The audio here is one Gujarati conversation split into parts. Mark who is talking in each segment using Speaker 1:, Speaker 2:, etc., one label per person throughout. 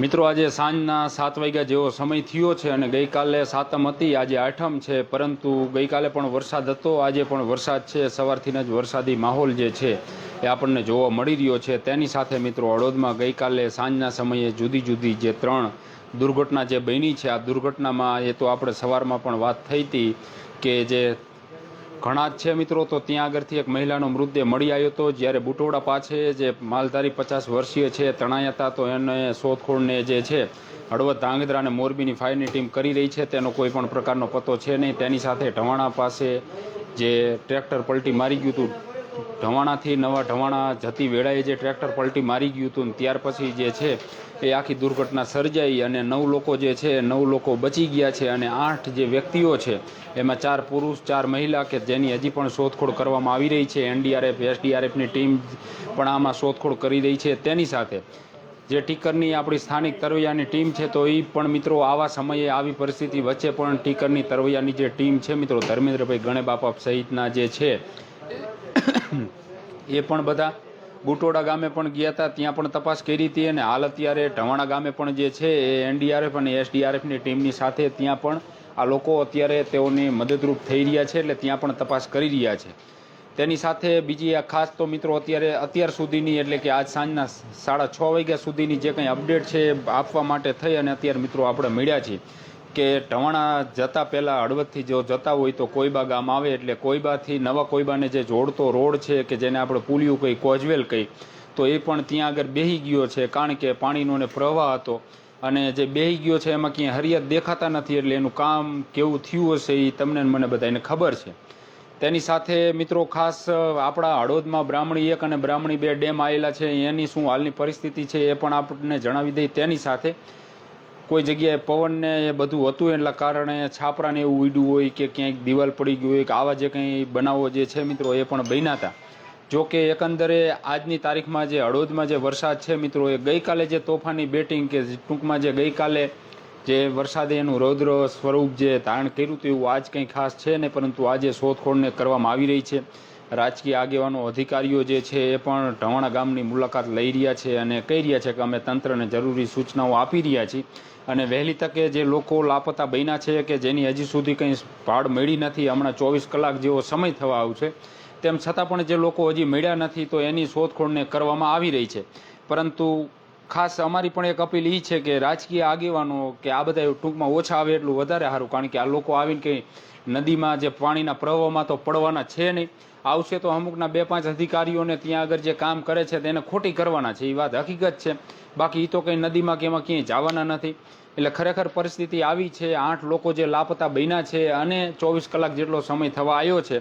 Speaker 1: મિત્રો, આજે સાંજના સાત વાગ્યા જેવો સમય થયો છે અને ગઈકાલે સાતમ હતી, આજે આઠમ છે. પરંતુ ગઈકાલે પણ વરસાદ હતો, આજે પણ વરસાદ છે. સવારથી જ વરસાદી માહોલ જે છે એ આપણને જોવા મળી રહ્યો છે. તેની સાથે મિત્રો હળોદમાં ગઈકાલે સાંજના સમયે જુદી જુદી જે ત્રણ દુર્ઘટના જે બની છે, આ દુર્ઘટનામાં એ તો આપણે સવારમાં પણ વાત થઈ હતી કે જે ઘણા જ છે મિત્રો. તો ત્યાં આગળથી એક મહિલાનો મૃતદેહ મળી આવ્યો હતો. જ્યારે બુટોડા પાસે જે માલધારી પચાસ વર્ષીય છે તણાયા હતા તો એને શોધખોળને જે છે, હળવદ ધાંગધ્રા અને મોરબીની ફાયરની ટીમ કરી રહી છે. તેનો કોઈ પણ પ્રકારનો પતો છે નહીં. તેની સાથે ઢવાણા પાસે જે ટ્રેક્ટર પલટી મારી ગયું હતું ઢવાણાથી નવા ઢવાણા જતી વેળાએ જે ટ્રેક્ટર પલટી મારી ગયું હતું ત્યાર પછી જે છે એ આખી દુર્ઘટના સર્જાઈ અને નવ લોકો જે છે નવ લોકો બચી ગયા છે અને આઠ જે વ્યક્તિઓ છે એમાં ચાર પુરુષ, ચાર મહિલા કે જેની હજી પણ શોધખોળ કરવામાં આવી રહી છે. એનડીઆરએફ, એસડીઆરએફની ટીમ પણ આમાં શોધખોળ કરી રહી છે. તેની સાથે જે ટીકરની આપણી સ્થાનિક તરવૈયાની ટીમ છે તો એ પણ મિત્રો આવા સમયે આવી પરિસ્થિતિ વચ્ચે પણ ટીકરની તરવૈયાની જે ટીમ છે મિત્રો, ધર્મેન્દ્રભાઈ ગણે બાપા સહિતના જે છે એ પણ બધા બુટોડા ગામે પણ ગયા હતા ત્યાં પણ તપાસ કરી હતી અને હાલ અત્યારે ઢવાણા ગામે પણ જે છે એ એનડીઆરએફ અને એસડીઆરએફની ટીમની સાથે ત્યાં પણ આ લોકો અત્યારે તેઓને મદદરૂપ થઈ રહ્યા છે એટલે ત્યાં પણ તપાસ કરી રહ્યા છે. તેની સાથે બીજી આ ખાસ તો મિત્રો અત્યારે, અત્યાર સુધીની એટલે કે આજ સાંજના સાડા છ વાગ્યા સુધીની જે કંઈ અપડેટ છે આપવા માટે થઈ અને અત્યારે મિત્રો આપણે મળ્યા છીએ. કે ઢવાણા જતા પહેલાં હળવદથી જો જતા હોય તો કોઈબા ગામ આવે એટલે કોઈબાથી નવા કોઈબાને જે જોડતો રોડ છે કે જેને આપણે પુલિયું કહી કોજવેલ કહી તો એ પણ ત્યાં આગળ બેહી ગયો છે કારણ કે પાણીનો ને પ્રવાહ હતો. અને જે બેહી ગયો છે એમાં ક્યાંય હરિયાત દેખાતા નથી એટલે એનું કામ કેવું થયું હશે એ તમને મને બધાને ખબર છે. તેની સાથે મિત્રો ખાસ આપણા હળવદમાં બ્રાહ્મણી એક અને બ્રાહ્મણી બે ડેમ આવેલા છે. એની શું હાલની પરિસ્થિતિ છે એ પણ આપણને જણાવી દઈ. તેની સાથે કોઈ જગ્યાએ પવનને એ બધું હતું એટલા કારણે છાપરાને એવું ઉડ્યું હોય કે ક્યાંક દિવાલ પડી ગઈ હોય કે આવા જે કંઈ બનાવો જે છે મિત્રો એ પણ બન્યા હતા. જો કે એકંદરે આજની તારીખમાં જે હળવદમાં જે વરસાદ છે મિત્રો એ ગઈકાલે જે તોફાની બેટિંગ કે ટૂંકમાં જે ગઈકાલે જે વરસાદે એનું રૌદ્ર સ્વરૂપ જે ધારણ કર્યું હતું એવું આજ કંઈ ખાસ છે ને પરંતુ આજે શોધખોળને કરવામાં આવી રહી છે. રાજકીય આગેવાનો, અધિકારીઓ જે છે એ પણ ઢવાણા ગામની મુલાકાત લઈ રહ્યા છે અને કહી રહ્યા છે કે અમે તંત્રને જરૂરી સૂચનાઓ આપી રહ્યા છીએ. અને વહેલી તકે જે લોકો લાપતા બન્યા છે કે જેની હજી સુધી કંઈ ભાડ મળી નથી, હમણાં ચોવીસ કલાક જેવો સમય થવા આવશે, તેમ છતાં પણ જે લોકો હજી મળ્યા નથી, તો એની શોધખોળને કરવામાં આવી રહી છે. પરંતુ ખાસ અમારી પણ એક અપીલ એ છે કે રાજકીય આગેવાનો કે આ બધા ટૂંકમાં ઓછા આવે એટલું વધારે સારું, કારણ કે આ લોકો આવીને કંઈ નદીમાં જે પાણીના પ્રવાહમાં તો પડવાના છે નહીં. આવશે તો અમુકના બે પાંચ અધિકારીઓને ત્યાં આગળ જે કામ કરે છે તેને ખોટી કરવાના છે એ વાત હકીકત છે. બાકી એ તો કંઈ નદીમાં કે એમાં ક્યાંય જવાના નથી. એટલે ખરેખર પરિસ્થિતિ આવી છે, આઠ લોકો જે લાપતા બન્યા છે અને ચોવીસ કલાક જેટલો સમય થવા આવ્યો છે.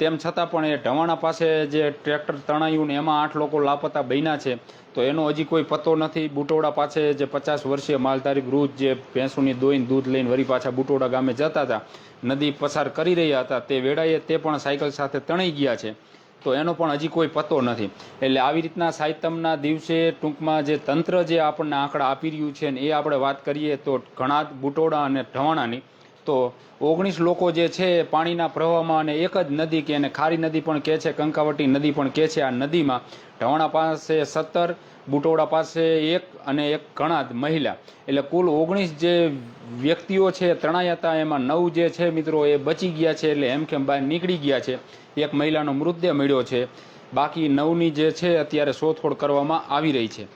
Speaker 1: તેમ છતાં પણ એ ઢવાણા પાસે જે ટ્રેક્ટર તણાયું ને એમાં આઠ લોકો લાપતા બન્યા છે, તો એનો હજી કોઈ પતો નથી. બુટોડા પાસે જે પચાસ વર્ષીય માલધારી વૃદ્ધ જે ભેંસોની દોઈને દૂધ લઈને વળી પાછા બુટોડા ગામે જતા હતા, નદી પસાર કરી રહ્યા હતા, તે વેળાએ તે પણ સાયકલ સાથે તણાઈ ગયા છે, તો એનો પણ હજી કોઈ પતો નથી. એટલે આવી રીતના સાહિત્યમના દિવસે ટૂંકમાં જે તંત્ર જે આપણને આંકડા આપી રહ્યું છે ને એ આપણે વાત કરીએ તો ઘણા બુટોડા અને ઢવાણાની તો ઓગણીસ લોકો જે છે પાણીના પ્રવાહમાં અને એક જ નદી કે એને ખારી નદી પણ કહે છે, કંકાવટી નદી પણ કહે છે આ નદીમાં ઢવાણા પાસે સત્તર, બુટોડા પાસે એક અને એક ઘણા મહિલા. એટલે કુલ ઓગણીસ જે વ્યક્તિઓ છે ત્રણાય હતા, એમાં નવ જે છે મિત્રો એ બચી ગયા છે એટલે એમ કેમ બહાર નીકળી ગયા છે. એક મહિલાનો મૃતદેહ મળ્યો છે. બાકી નવની જે છે અત્યારે શોધખોળ કરવામાં આવી રહી છે.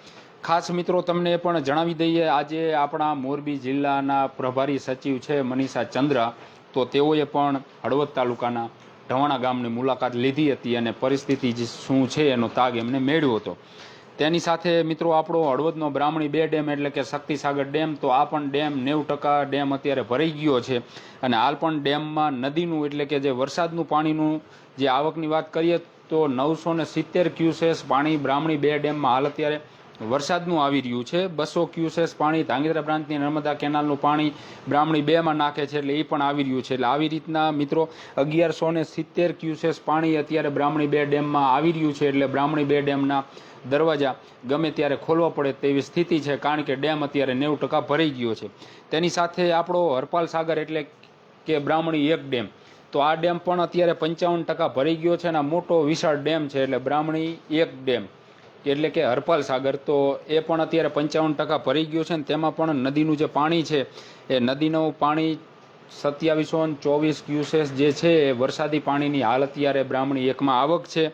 Speaker 1: ખાસ મિત્રો તમને પણ જણાવી દઈએ, આજે આપણા મોરબી જિલ્લાના પ્રભારી સચિવ છે મનીષા ચંદ્રા. તો તેઓએ પણ હળવદ તાલુકાના ઢવાણા ગામની મુલાકાત લીધી હતી અને પરિસ્થિતિ જે શું છે એનો તાગ એમને મેળવ્યો હતો. તેની સાથે મિત્રો આપણો હળવદનો બ્રાહ્મણી બે ડેમ એટલે કે શક્તિસાગર ડેમ, તો આ પણ ડેમ નેવું ટકા ડેમ અત્યારે ભરાઈ ગયો છે. અને હાલ પણ ડેમમાં નદીનું એટલે કે જે વરસાદનું પાણીનું જે આવકની વાત કરીએ, તો નવસો ને સિત્તેર ક્યુસેસ પાણી બ્રાહ્મણી બે ડેમમાં હાલ અત્યારે વરસાદનું આવી રહ્યું છે. બસો ક્યુસેસ પાણી ધાંગધ્રા પ્રાંતની નર્મદા કેનાલનું પાણી બ્રાહ્મણી બેમાં નાખે છે એટલે એ પણ આવી રહ્યું છે. એટલે આવી રીતના મિત્રો અગિયારસો ને સિત્તેર ક્યુસેસ પાણી અત્યારે બ્રાહ્મણી બે ડેમમાં આવી રહ્યું છે. એટલે બ્રાહ્મણી બે ડેમના દરવાજા ગમે ત્યારે ખોલવા પડે તેવી સ્થિતિ છે, કારણ કે ડેમ અત્યારે નેવું ટકા ભરાઈ ગયો છે. તેની સાથે આપણો હરપાલ સાગર એટલે કે બ્રાહ્મણી એક ડેમ. તો આ ડેમ પણ અત્યારે પંચાવન ટકા ભરી ગયો છે અને મોટો વિશાળ ડેમ છે. એટલે બ્રાહ્મણી એક ડેમ. એટલે કે હરપાલ સાગર તો એ પણ અત્યારે પંચાવન ટકા ભરી ગયું છે ને તેમાં પણ નદીનું જે પાણી છે, એ નદીનું પાણી સત્યાવીસો ચોવીસ ક્યુસેસ જે છે, એ વરસાદી પાણીની હાલ અત્યારે બ્રાહ્મણી એકમાં આવક છે.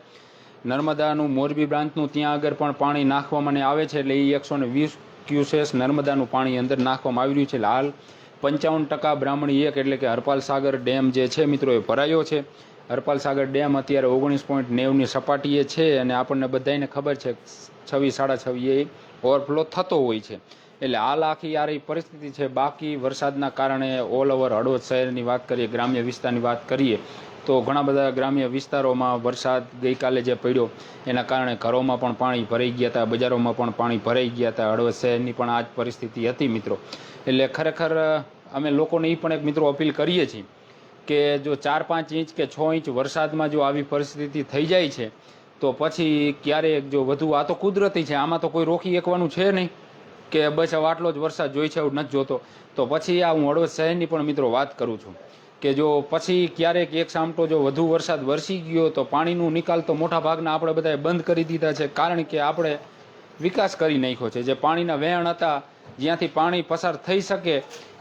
Speaker 1: નર્મદાનું મોરબી બ્રાન્ચનું ત્યાં આગળ પણ પાણી નાખવામાં આવે છે, એટલે એ એકસો ને વીસ ક્યુસેસ નર્મદાનું પાણી અંદર નાખવામાં આવી રહ્યું છે. હાલ પંચાવન ટકા બ્રાહ્મણી એક, એટલે કે હરપાલ સાગર ડેમ જે છે મિત્રો, એ ભરાયો છે. હરપાલ સાગર ડેમ અત્યારે ઓગણીસ પોઈન્ટ નેવની સપાટીએ છે અને આપણને બધાને ખબર છે છવ્વીસ સાડા છવ્વીએ ઓવરફ્લો થતો હોય છે. એટલે હાલ આખી યાર પરિસ્થિતિ છે. બાકી વરસાદના કારણે ઓલ ઓવર હળવદ શહેરની વાત કરીએ, ગ્રામ્ય વિસ્તારની વાત કરીએ, તો ઘણા બધા ગ્રામ્ય વિસ્તારોમાં વરસાદ ગઈકાલે જે પડ્યો એના કારણે ઘરોમાં પણ પાણી ભરાઈ ગયા હતા, બજારોમાં પણ પાણી ભરાઈ ગયા હતા, હળવદ શહેરની પણ આ જ પરિસ્થિતિ હતી મિત્રો. એટલે ખરેખર અમે લોકોને એ પણ એક મિત્રો અપીલ કરીએ છીએ કે જો ચાર પાંચ ઇંચ કે છ ઇંચ વરસાદમાં જો આવી પરિસ્થિતિ થઈ જાય છે, તો પછી ક્યારેક જો વધુ, આ તો કુદરતી છે, આમાં તો કોઈ રોકી એકવાનું છે નહીં કે બસ હવે આટલો જ વરસાદ જોઈ છે એવું નથી જોતો. તો પછી આ હું હળવદ શહેરની પણ મિત્રો વાત કરું છું કે જો પછી ક્યારેક એક સામટો જો વધુ વરસાદ વરસી ગયો, તો પાણીનું નિકાલ તો મોટા ભાગના આપણે બધાએ બંધ કરી દીધા છે, કારણ કે આપણે વિકાસ કરી નાખ્યો છે. જે પાણીના વહેણ હતા, જ્યાંથી પાણી પસાર થઈ શકે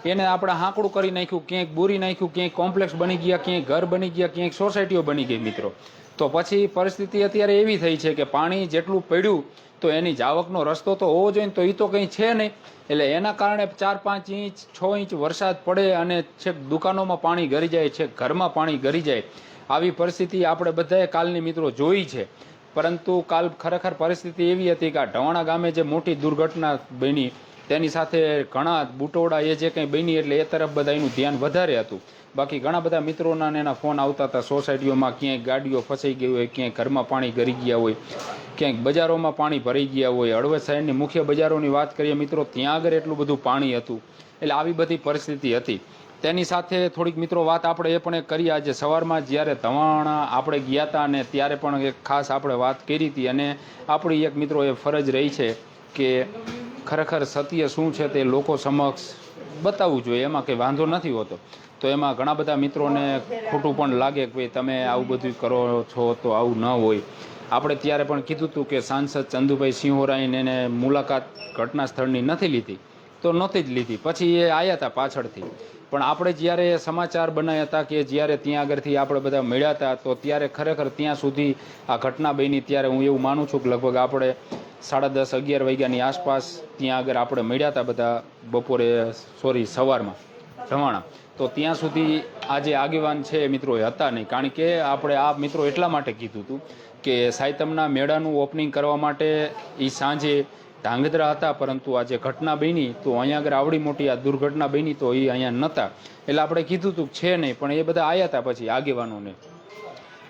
Speaker 1: એને આપણે હાંકડું કરી નાખ્યું, ક્યાંક બોરી નાખ્યું, ક્યાંક કોમ્પ્લેક્સ બની ગયા, ક્યાંક ઘર બની ગયા, ક્યાંક સોસાયટીઓ બની ગઈ મિત્રો. તો પછી પરિસ્થિતિ અત્યારે એવી થઈ છે કે પાણી જેટલું પડ્યું, તો એની જાવકનો રસ્તો તો હોવો જોઈએ તો એ તો કંઈ છે નહીં. એટલે એના કારણે ચાર, પાંચ ઇંચ, છ ઇંચ વરસાદ પડે અને છેક દુકાનોમાં પાણી ગરી જાય, છેક ઘરમાં પાણી ગરી જાય. આવી પરિસ્થિતિ આપણે બધાએ કાલની મિત્રો જોઈ છે. પરંતુ કાલ ખરેખર પરિસ્થિતિ એવી હતી કે આ ઢવાણા ગામે જે મોટી દુર્ઘટના બની તેની સાથે ઘણા બુટોડા એ જે કંઈ બની એટલે એ તરફ બધા એનું ધ્યાન વધારે હતું. બાકી ઘણા બધા મિત્રોના એના ફોન આવતા હતા સોસાયટીઓમાં ક્યાંય ગાડીઓ ફસાઈ ગઈ હોય, ક્યાંય ઘરમાં પાણી ગરી ગયા હોય, ક્યાંક બજારોમાં પાણી ભરાઈ ગયા હોય. હળવદ શહેરની મુખ્ય બજારોની વાત કરીએ મિત્રો, ત્યાં આગળ એટલું બધું પાણી હતું. એટલે આવી બધી પરિસ્થિતિ હતી. તેની સાથે થોડીક મિત્રો વાત આપણે એ પણ કરી. આજે સવારમાં જ્યારે ધવાણા આપણે ગયા હતા અને ત્યારે પણ એક ખાસ આપણે વાત કરી હતી. અને આપણી એક મિત્રો એ ફરજ રહી છે કે ખરેખર સત્ય શું છે તે લોકો સમક્ષ બતાવવું જોઈએ, એમાં કંઈ વાંધો નથી હોતો. તો એમાં ઘણા બધા મિત્રોને ખોટું પણ લાગે કે ભાઈ તમે આવું બધું કરો છો તો આવું ન હોય. આપણે ત્યારે પણ કીધું હતું કે સાંસદ ચંદુભાઈ સિંહોરાઈને એને મુલાકાત ઘટના સ્થળની નથી લીધી. તો નહોતી જ લીધી. પછી એ આવ્યા હતા પાછળથી. પણ આપણે જ્યારે સમાચાર બનાવ્યા હતા કે જ્યારે ત્યાં આગળથી આપણે બધા મળ્યા હતા તો ત્યારે ખરેખર ત્યાં સુધી આ ઘટના બની ત્યારે હું એવું માનું છું કે લગભગ આપણે સાડા દસ, અગિયાર વાગ્યાની આસપાસ ત્યાં આગળ આપણે મળ્યા હતા બધા બપોરે, સોરી, સવારમાં, રવાણા. તો ત્યાં સુધી આ જે આગેવાન છે એ મિત્રો એ હતા નહીં. કારણ કે આપણે આ મિત્રો એટલા માટે કીધું હતું કે સાયતમના મેળાનું ઓપનિંગ કરવા માટે એ સાંજે ધાંગધ્રા હતા, પરંતુ આ જે ઘટના બની, તો અહીંયા આગળ આવડી મોટી આ દુર્ઘટના બની તો એ અહીંયા નહોતા એટલે આપણે કીધું હતું છે નહીં, પણ એ બધા આવ્યા હતા પછી આગેવાનોને.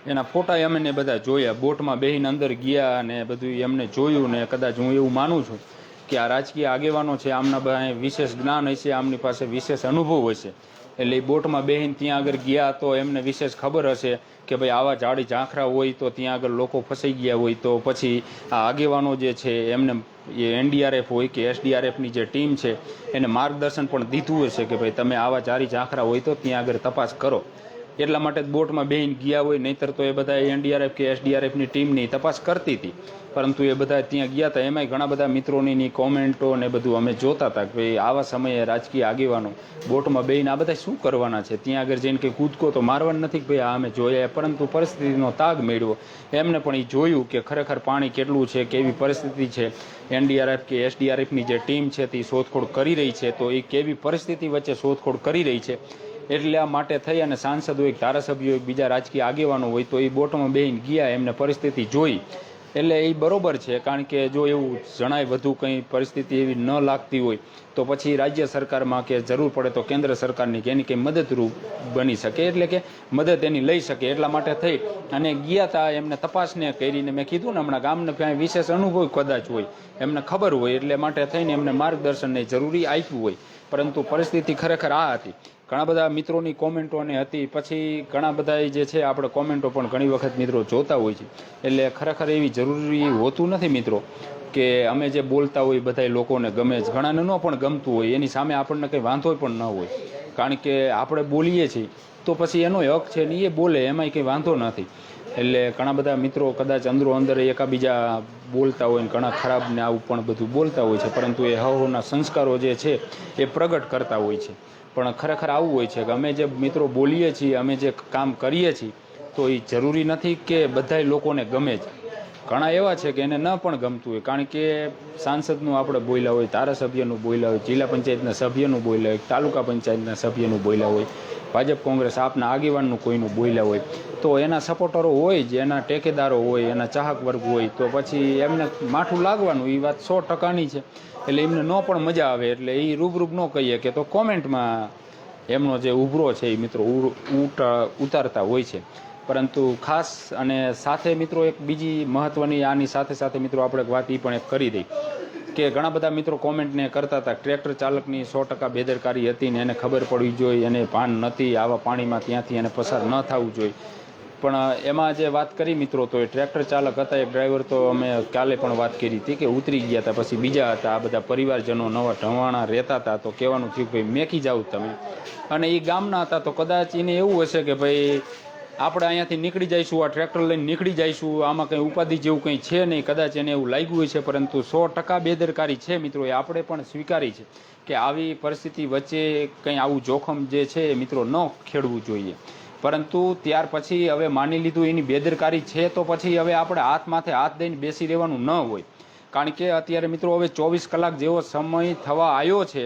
Speaker 1: એના ફોટા એમને બધા જોયા, બોટમાં બેહીને અંદર ગયા અને બધું એમને જોયું ને કદાચ હું એવું માનું છું કે આ રાજકીય આગેવાનો છે, આમના બધા વિશેષ જ્ઞાન હશે, આમની પાસે વિશેષ અનુભવ હશે. એટલે એ બોટમાં બેહીને ત્યાં આગળ ગયા તો એમને વિશેષ ખબર હશે કે ભાઈ આવા જાડી ઝાંખરા હોય તો ત્યાં આગળ લોકો ફસાઈ ગયા હોય તો પછી આ આગેવાનો જે છે એમને એ એનડીઆરએફ હોય કે એસડીઆરએફની જે ટીમ છે એને માર્ગદર્શન પણ દીધું હશે કે ભાઈ તમે આવા જાડી ઝાંખરા હોય તો ત્યાં આગળ તપાસ કરો. એટલા માટે બોટમાં બેહીને ગયા હોય, નહીતર તો એ બધા એનડીઆરએફ કે એસડીઆરએફની ટીમની તપાસ કરતી હતી. પરંતુ એ બધા ત્યાં ગયા હતા. એમાંય ઘણા બધા મિત્રોની કોમેન્ટો ને બધું અમે જોતા હતા કે ભાઈ આવા સમયે રાજકીય આગેવાનો બોટમાં બેહીને આ બધા શું કરવાના છે? ત્યાં આગળ જઈને કંઈ કૂદકો તો મારવાનું નથી ભાઈ આ અમે જોયા પરંતુ પરિસ્થિતિનો તાગ મેળવ્યો. એમને પણ એ જોયું કે ખરેખર પાણી કેટલું છે, કેવી પરિસ્થિતિ છે. એનડીઆરએફ કે એસડીઆરએફની જે ટીમ છે તે શોધખોળ કરી રહી છે. તો એ કેવી પરિસ્થિતિ વચ્ચે શોધખોળ કરી રહી છે? એટલે આ માટે થઈ અને સાંસદો એક ધારાસભ્યો એક બીજા રાજકીય આગેવાનો હોય તો એ બોટમાં બેહીને ગયા, એમને પરિસ્થિતિ જોઈ. એટલે એ બરોબર છે, કારણ કે જો એવું જણાય વધુ કંઈ પરિસ્થિતિ એવી ન લાગતી હોય, તો પછી રાજ્ય સરકારમાં કે જરૂર પડે તો કેન્દ્ર સરકારની કે એની કંઈ મદદરૂપ બની શકે, એટલે કે મદદ એની લઈ શકે, એટલા માટે થઈ. અને ગયા હતા એમને તપાસને કરીને મેં કીધું ને હમણાં ગામને ક્યાંય વિશેષ અનુભવ કદાચ હોય, એમને ખબર હોય, એટલે માટે થઈને એમને માર્ગદર્શનને જરૂરી આપ્યું હોય. પરંતુ પરિસ્થિતિ ખરેખર આ હતી. ઘણા બધા મિત્રોની કોમેન્ટો અને હતી. પછી ઘણા બધા જે છે, આપણે કોમેન્ટો પણ ઘણી વખત મિત્રો જોતા હોય છે. એટલે ખરેખર એવી જરૂરી હોતું નથી મિત્રો કે અમે જે બોલતા હોય બધા લોકોને ગમે જ. ઘણાને ન પણ ગમતું હોય. એની સામે આપણને કંઈ વાંધો પણ ન હોય. કારણ કે આપણે બોલીએ છીએ, તો પછી એનો હક છે ને એ બોલે, એમાંય કંઈ વાંધો નથી. એટલે ઘણા બધા મિત્રો કદાચ અંદરો અંદર એકાબીજા બોલતા હોય ને ઘણા ખરાબ ને આવું પણ બધું બોલતા હોય છે. પરંતુ એ હવના સંસ્કારો જે છે, એ પ્રગટ કરતા હોય છે. પણ ખરેખર આવું હોય છે કે અમે જે મિત્રો બોલીએ છીએ, અમે જે કામ કરીએ છીએ, તો એ જરૂરી નથી કે બધાય લોકોને ગમે જ. ઘણા એવા છે કે એને ન પણ ગમતું હોય. કારણ કે સાંસદનું આપણે બોલ્યા હોય, ધારાસભ્યનું બોલ્યા હોય, જિલ્લા પંચાયતના સભ્યનું બોલ્યા હોય, તાલુકા પંચાયતના સભ્યનું બોલ્યા હોય, ભાજપ, કોંગ્રેસ આપના આગેવાનનું કોઈનું બોલ્યા હોય, તો એના સપોર્ટરો હોય જ, એના ટેકેદારો હોય, એના ચાહક વર્ગ હોય, તો પછી એમને માઠું લાગવાનું, એ વાત સો ટકાની છે. એટલે એમને ન પણ મજા આવે, એટલે એ રૂબરૂબ ન કહીએ કે તો કોમેન્ટમાં એમનો જે ઉભરો છે એ મિત્રો ઉતારતા હોય છે. પરંતુ ખાસ અને સાથે મિત્રો એક બીજી મહત્વની આની સાથે સાથે મિત્રો આપણે વાત એ પણ એક કરી દઈ કે ઘણા બધા મિત્રો કોમેન્ટને કરતા હતા, ટ્રેક્ટર ચાલકની સો ટકા બેદરકારી હતી ને એને ખબર પડવી જોઈએ, એને ભાન નથી, આવા પાણીમાં ત્યાંથી એને પસાર ન થવું જોઈએ. પણ એમાં જે વાત કરી મિત્રો, તો એ ટ્રેક્ટર ચાલક હતા એ ડ્રાઈવર તો અમે કાલે પણ વાત કરી હતી કે ઉતરી ગયા હતા, પછી બીજા હતા, આ બધા પરિવારજનો નવા ઢવાણા રહેતા હતા, તો કહેવાનું થયું ભાઈ, મેકી જાઓ તમે. અને એ ગામના હતા, તો કદાચ એને એવું હશે કે ભાઈ, આપણે અહીંયાથી નીકળી જઈશું, આ ટ્રેક્ટર લઈને નીકળી જઈશું, આમાં કંઈ ઉપાધિ જેવું કંઈ છે નહીં, કદાચ એને એવું લાગ્યું છે પરંતુ સો ટકા બેદરકારી છે મિત્રો, એ આપણે પણ સ્વીકારી છે કે આવી પરિસ્થિતિ વચ્ચે કંઈ આવું જોખમ જે છે એ મિત્રો ન ખેડવું જોઈએ. પરંતુ ત્યાર પછી હવે માની લીધું એની બેદરકારી છે તો પછી હવે આપણે હાથ માથે હાથ દઈને બેસી રહેવાનું ન હોય. કારણ કે અત્યારે મિત્રો હવે ચોવીસ કલાક જેવો સમય થવા આવ્યો છે,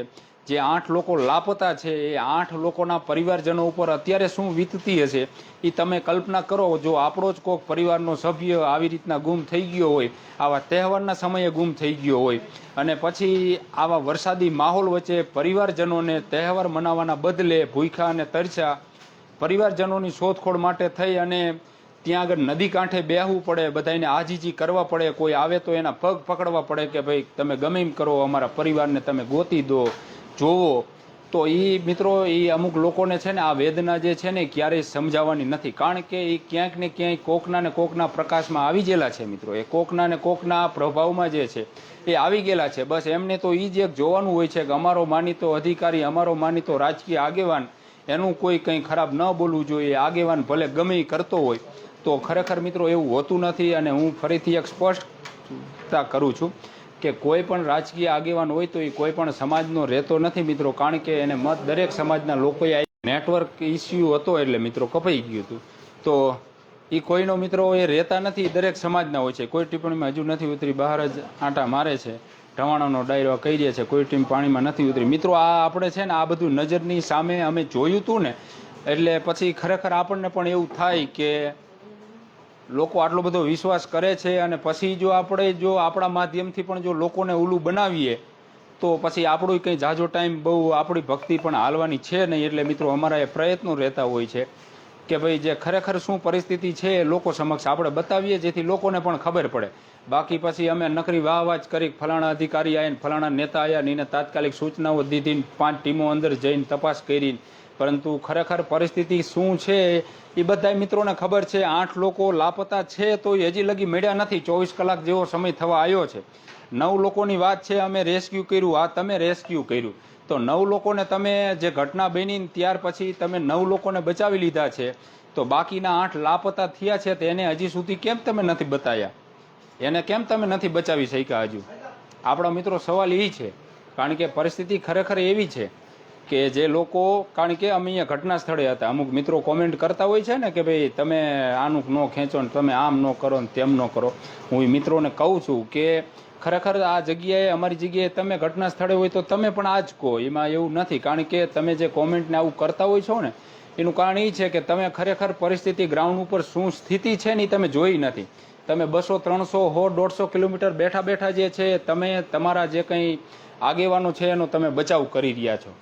Speaker 1: જે આઠ લોકો લાપતા છે, એ આઠ લોકોના પરિવારજનો ઉપર અત્યારે શું વીતતી હશે, એ તમે કલ્પના કરો. જો આપણો જ કોઈક પરિવારનો સભ્ય આવી રીતના ગુમ થઈ ગયો હોય, આવા તહેવારના સમયે ગુમ થઈ ગયો હોય, અને પછી આવા વરસાદી માહોલ વચ્ચે પરિવારજનોને તહેવાર મનાવવાના બદલે ભૂખ્યા અને તરસ્યા પરિવારજનોની શોધખોળ માટે થઈ અને ત્યાં આગળ નદી કાંઠે બેહવું પડે બધાને આજીજી કરવા પડે, કોઈ આવે તો એના પગ પકડવા પડે કે ભાઈ તમે ગમે એમ કરો, અમારા પરિવારને તમે ગોતી દો, જોવો. તો એ મિત્રો એ અમુક લોકોને છે ને આ વેદના જે છે ને ક્યારેય સમજાવવાની નથી. કારણ કે એ ક્યાંક ને ક્યાંય કોકના ને કોકના પ્રકાશમાં આવી ગયેલા છે મિત્રો. એ કોકના ને કોકના પ્રભાવમાં જે છે એ આવી ગયેલા છે. બસ એમને તો એ જ એક જોવાનું હોય છે કે અમારો માનીતો અધિકારી, અમારો માનીતો રાજકીય આગેવાન એનું કોઈ કંઈ ખરાબ ન બોલવું જોઈએ, આગેવાન ભલે ગમે કરતો હોય, તો ખરેખર મિત્રો એવું હોતું નથી અને હું ફરીથી એક સ્પષ્ટતા કરું છું કે કોઈ પણ રાજકીય આગેવાન હોય તો એ કોઈ પણ સમાજનો રહેતો નથી મિત્રો, કારણ કે એને મત દરેક સમાજના લોકોએ નેટવર્ક ઇસ્યુ હતો એટલે મિત્રો કપાઈ ગયું હતું. તો એ કોઈનો મિત્રો એ રહેતા નથી દરેક સમાજના હોય છે. કોઈ ટિપ્પણીમાં હજુ નથી ઉતરી, બહાર જ આંટા મારે છે. ઢવાણાનો ડાયરો કહી દે છે, કોઈ ટીમ પાણીમાં નથી ઉતરી. મિત્રો, આ આપણે છે ને આ બધું નજરની સામે અમે જોયું હતું ને, એટલે પછી ખરેખર આપણને પણ એવું થાય કે લોકો આટલો બધો વિશ્વાસ કરે છે અને પછી જો આપણે જો આપણા માધ્યમથી પણ જો લોકોને ઓલું બનાવીએ, તો પછી આપણું કંઈ જાજો ટાઈમ બહુ આપણી ભક્તિ પણ હાલવાની છે નહીં. એટલે મિત્રો, અમારા એ પ્રયત્નો રહેતા હોય છે કે ભાઈ જે ખરેખર શું પરિસ્થિતિ છે એ લોકો સમક્ષ આપણે બતાવીએ, જેથી લોકોને પણ ખબર પડે. બાકી પછી અમે નકરી વાહ વાહ કરી ફલાણા અધિકારી આવ્યા ને ફલાણા નેતા આવ્યા એને તાત્કાલિક સૂચનાઓ દીધી પાંચ ટીમો અંદર જઈને તપાસ કરી પરંતુ ખરેખર પરિસ્થિતિ શું છે એ બધા મિત્રોને ખબર છે. આઠ લોકો લાપતા છે તો હજી લગી મળ્યા નથી. ચોવીસ કલાક જેવો સમય થવા આવ્યો છે. નવ લોકોની વાત છે, અમે રેસ્ક્યુ કર્યું. આ તમે રેસ્ક્યુ કર્યું. તો નવ લોકોને તમે જે ઘટના બની ત્યાર પછી તમે નવ લોકોને બચાવી લીધા છે. તો બાકીના આઠ લાપતા થયા છે તો એને હજી સુધી કેમ તમે નથી બતાવ્યા એને કેમ તમે નથી બચાવી શક્યા હજુ? આપણા મિત્રો સવાલ એ છે, કારણ કે પરિસ્થિતિ ખરેખર એવી છે કે જે લોકો, કારણ કે અમે અહીંયા ઘટના સ્થળે હતા, અમુક મિત્રો કોમેન્ટ કરતા હોય છે ને કે ભાઈ તમે આનું ન ખેંચો ને તમે આમ ન કરો ને તેમ ન કરો. હું એ મિત્રોને કહું છું કે ખરેખર આ જગ્યાએ, અમારી જગ્યાએ તમે ઘટના સ્થળે હોય તો તમે પણ આ જ કહો. એમાં એવું નથી, કારણ કે તમે જે કોમેન્ટને આવું કરતા હોય છો ને, એનું કારણ એ છે કે તમે ખરેખર પરિસ્થિતિ ગ્રાઉન્ડ ઉપર શું સ્થિતિ છે ને તમે જોઈ નથી. તમે બસો, ત્રણસો, હો, દોઢસો કિલોમીટર બેઠા બેઠા જે છે, તમે તમારા જે કંઈ આગેવાનો છે એનો તમે બચાવ કરી રહ્યા છો.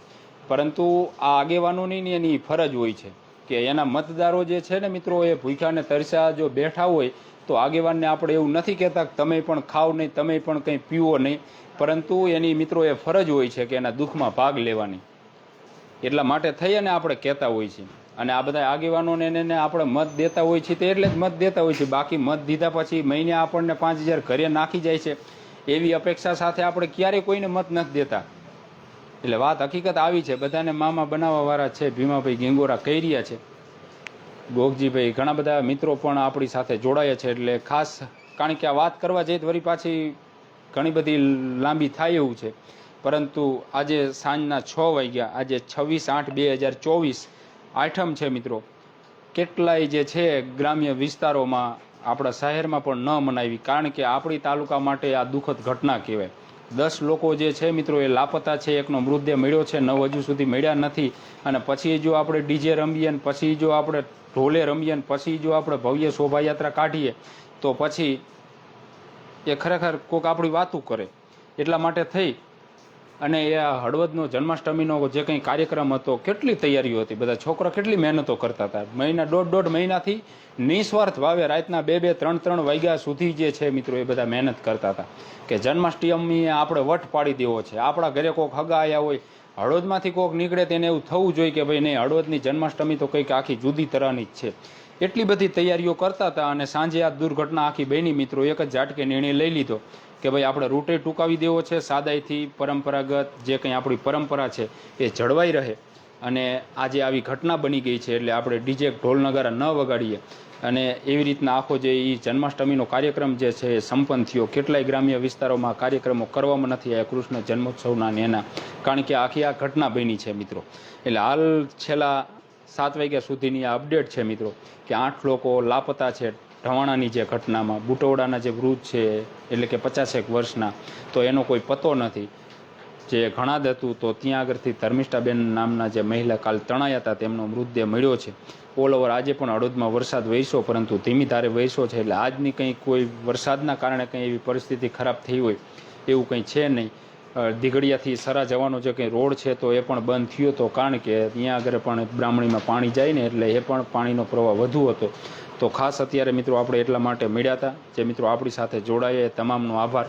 Speaker 1: પરંતુ આ આગેવાનોની ને એની ફરજ હોય છે કે એના મતદારો જે છે ને મિત્રો, એ ભૂખ્યા ને તરસ્યા જો બેઠા હોય, તો આગેવાનને આપણે એવું નથી કહેતા કે તમે પણ ખાઓ નહીં, તમે પણ કંઈ પીવો નહીં. પરંતુ એની મિત્રો, એ ફરજ હોય છે કે એના દુઃખમાં ભાગ લેવાની. એટલા માટે થઈ અને આપણે કહેતા હોય છે. અને આ બધા આગેવાનોને એને આપણે મત દેતા હોય છે તે એટલે જ મત દેતા હોય છે. બાકી મત દીધા પછી મહિને આપણને પાંચ હજાર ઘરે નાખી જાય છે. એવી અપેક્ષા સાથે આપણે ક્યારેય કોઈને મત નથી દેતા. એટલે વાત હકીકત આવી છે. બધાને મામા બનાવવાવાળા છે. ભીમાભાઈ ગેંગોરા કહી રહ્યા છે. ગોગજીભાઈ ઘણા બધા મિત્રો પણ આપણી સાથે જોડાયા છે. એટલે ખાસ કારણ કે આ વાત કરવા જઈએ તો વળી પાછી ઘણી બધી લાંબી થાય એવું છે. પરંતુ આજે સાંજના છ વાગ્યા, આજે છવ્વીસ આઠ બે હજાર ચોવીસ આઠમ છે મિત્રો. કેટલાય જે છે ગ્રામ્ય વિસ્તારોમાં આપણા શહેરમાં પણ ન મનાવી, કારણ કે આપણી તાલુકા માટે આ દુઃખદ ઘટના કહેવાય. દસ લોકો જે છે મિત્રો એ લાપતા છે, એકનો મૃતદેહ મળ્યો છે, નવ હજુ સુધી મળ્યા નથી. અને પછી જો આપણે ડીજે રમીએ ને પછી જો આપણે ઢોલે રમીએ ને પછી જો આપણે ભવ્ય શોભાયાત્રા કાઢીએ, તો પછી એ ખરેખર કોઈક આપણી વાતું કરે. એટલા માટે થઈ અને એ હળવદનો જન્માષ્ટમીનો જે કંઈ કાર્યક્રમ હતો, કેટલી તૈયારીઓ હતી? બધા છોકરા કેટલી મહેનતો કરતા હતા? મહિના, દોઢ દોઢ મહિનાથી નિસ્વાર્થ ભાવે રાતના બે બે, ત્રણ ત્રણ વાગ્યા સુધી જે છે મિત્રો, એ બધા મહેનત કરતા હતા. કે જન્માષ્ટમી આપણે વટ પાડી દેવો છે. આપણા ઘરે કોઈક હગા આવ્યા હોય, હળવદમાંથી કોઈક નીકળે તેને એવું થવું જોઈએ કે ભાઈ નહીં, હળવદની જન્માષ્ટમી તો કંઈક આખી જુદી તરહની જ છે. એટલી બધી તૈયારીઓ કરતા હતા અને સાંજે આ દુર્ઘટના આખી બહેની મિત્રો એક જ ઝાટકે નિર્ણય લઈ લીધો કે ભાઈ આપણે રૂટે ટૂંકાવી દેવો છે, સાદાઈથી પરંપરાગત જે કંઈ આપણી પરંપરા છે એ જળવાઈ રહે. અને આજે આવી ઘટના બની ગઈ છે એટલે આપણે ડીજે ઢોલ નગારા ન વગાડીએ. અને એવી રીતના આખો જે એ જન્માષ્ટમીનો કાર્યક્રમ જે છે એ સંપન્ન થયો. કેટલાય ગ્રામ્ય વિસ્તારોમાં કાર્યક્રમો કરવામાં નથી આવ્યા. કૃષ્ણ જન્મોત્સવના નેના કારણ કે આખી આ ઘટના બની છે મિત્રો. એટલે હાલ છેલ્લા સાત વાગ્યા સુધીની આ અપડેટ છે મિત્રો, કે આઠ લોકો લાપતા છે ઢવાણાની જે ઘટનામાં બુટોડાના જે વૃદ્ધ છે, એટલે કે પચાસેક વર્ષના, તો એનો કોઈ પતો નથી. જે ઘણાદ હતું, તો ત્યાં આગળથી ધર્મિષ્ઠાબેન નામના જે મહિલા કાલ તણાયા હતા, તેમનો મૃતદેહ મળ્યો છે. ઓલ ઓવર આજે પણ અડોદમાં વરસાદ વહેશો, પરંતુ ધીમી ધારે વહેશો છે, એટલે આજની કંઈ કોઈ વરસાદના કારણે કંઈ એવી પરિસ્થિતિ ખરાબ થઈ હોય, એવું કંઈ છે નહીં. દીઘડિયાથી સરા જવાનો જે કંઈ રોડ છે તો એ પણ બંધ થયો હતો. કારણ કે ત્યાં આગળ પણ બ્રાહ્મણીમાં પાણી જાય ને એટલે એ પણ પાણીનો પ્રવાહ વધુ હતો. તો ખાસ અત્યારે મિત્રો આપણે એટલા માટે મળ્યા હતા. જે મિત્રો આપણી સાથે જોડાયા તમામનો આભાર.